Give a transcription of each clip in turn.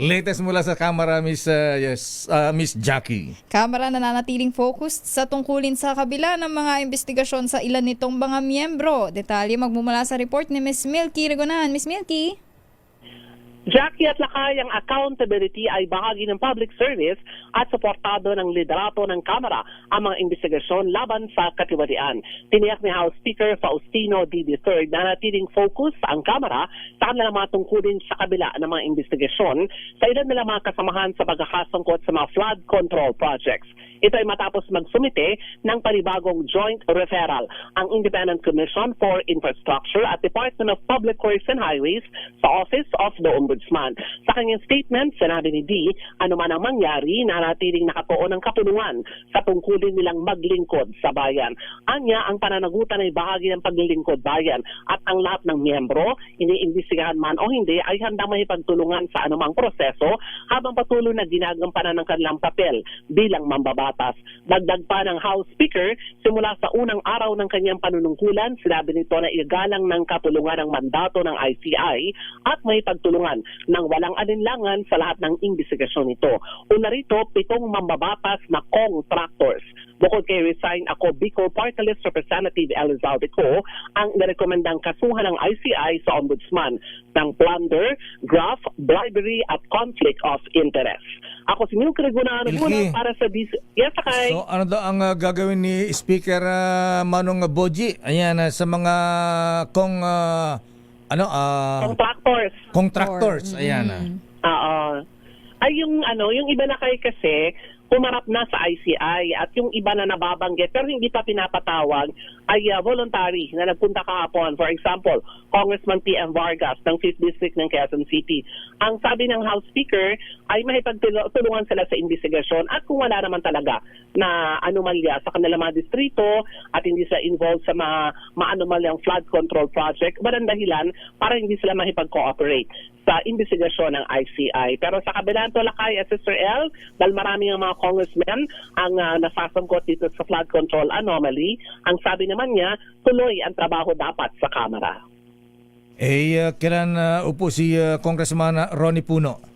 Latest mula sa kamera, Miss, uh, yes, uh, Miss Jackie. Kamara nananatiling focused sa tungkulin sa kabila ng mga investigasyon sa ilan nitong mga miyembro. Detalye magmumula sa report ni Miss Milky Regonan. Miss Milky? Jackie at Lakay, ang accountability ay bahagi ng public service at suportado ng liderato ng Kamara ang mga investigasyon laban sa katiwalian. Tiniyak ni House Speaker Faustino D. III na natiling focus ang Kamara sa kanilang mga tungkulin sa kabila ng mga investigasyon sa ilan nilang mga kasamahan sa pagkakasangkot sa mga flood control projects. Ito ay matapos magsumite ng panibagong joint referral ang Independent Commission for Infrastructure at Department of Public Works and Highways sa Office of the Ombudsman. Sa kanyang statement, sinabi ni D, ano man ang mangyari, nanatiling nakatuon ng kapulungan sa tungkulin nilang maglingkod sa bayan. Anya, ang pananagutan ay bahagi ng paglilingkod bayan at ang lahat ng miyembro, iniimbestigahan man o hindi, ay handang mahipagtulungan sa anumang proseso habang patuloy na ginagampanan ng kanilang papel bilang mambabatas. Dagdag pa ng House Speaker, simula sa unang araw ng kanyang panunungkulan, sinabi nito na igalang ng kapulungan ng mandato ng ICI at may pagtulungan ng walang alinlangan sa lahat ng investigasyon nito. Una rito, pitong mambabatas na contractors. Bukod kay resign ako, Bicol Party List Representative Elizalde Co, ang nirekomendang kasuhan ng ICI sa Ombudsman ng plunder, graft, bribery at conflict of interest. Ako si Milk Milky. muna para sa dis... Yes, Sakay. So ano daw ang uh, gagawin ni Speaker uh, Manong Boji? Ayan, uh, sa mga kong, uh, ano, uh, contractors. contractors. Ayan. uh. Oo. Ay yung ano, yung iba na kay kasi pumarap na sa ICI at yung iba na nababanggit pero hindi pa pinapatawag ay uh, voluntary na nagpunta kahapon. For example, Congressman P.M. Vargas ng 5th District ng Quezon City. Ang sabi ng House Speaker ay mahipagtulungan sila sa investigasyon at kung wala naman talaga na anomalya sa kanilang mga distrito at hindi sila involved sa mga maanomalyang flood control project, walang dahilan para hindi sila mahipag-cooperate sa investigasyon ng ICI. Pero sa kabilang tulakay, eh, Sister L, dahil marami ang mga congressmen ang uh, nasasangkot dito sa flood control anomaly, ang sabi naman niya, tuloy ang trabaho dapat sa Kamara. Eh, uh, kailan uh, upo si uh, Congressman Ronnie Puno?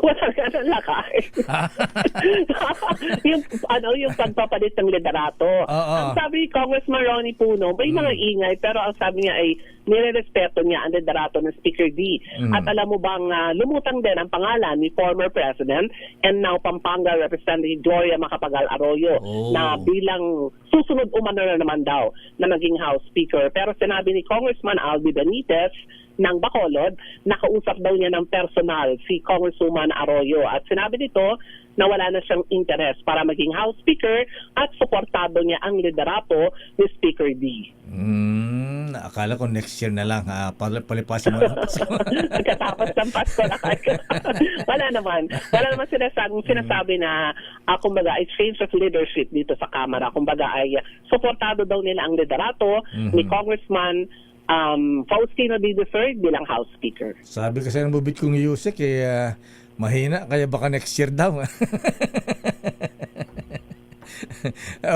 Wala ka na lakay. yung, ano, yung pagpapalit ng liderato. Oo. Ang sabi ni Congressman Ronnie Puno, may mga ingay, pero ang sabi niya ay nirerespeto niya ang liderato ng Speaker D. Mm. At alam mo bang ah, lumutang din ang pangalan ni former President and now Pampanga Representative Gloria Macapagal Arroyo Oh. na bilang susunod umano na naman daw na maging House Speaker. Pero sinabi ni Congressman Albi Benitez ng Bacolod, nakausap daw niya ng personal si Congresswoman Arroyo. At sinabi nito na wala na siyang interest para maging House Speaker at suportado niya ang liderato ni Speaker D. Hmm, akala ko next year na lang. Uh, palipasin mo. Pagkatapos ng Pasko na wala naman. Wala naman sinasabi, sinasabi na, uh, kumbaga, ay change of leadership dito sa Kamara. Kumbaga, ay suportado daw nila ang liderato Mhm. ni Congressman um, Faustino D. III bilang House Speaker. Sabi kasi ng bubit kong Yusek, eh, uh, mahina. Kaya baka next year daw.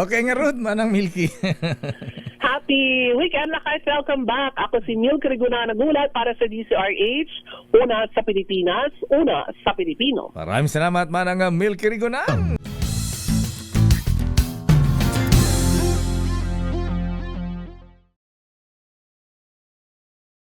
okay nga, Ruth, manang Milky. Happy weekend lakay! Welcome back! Ako si Milk Riguna Nagulat para sa DCRH. Una sa Pilipinas, una sa Pilipino. Maraming salamat, manang Milky Rigonan.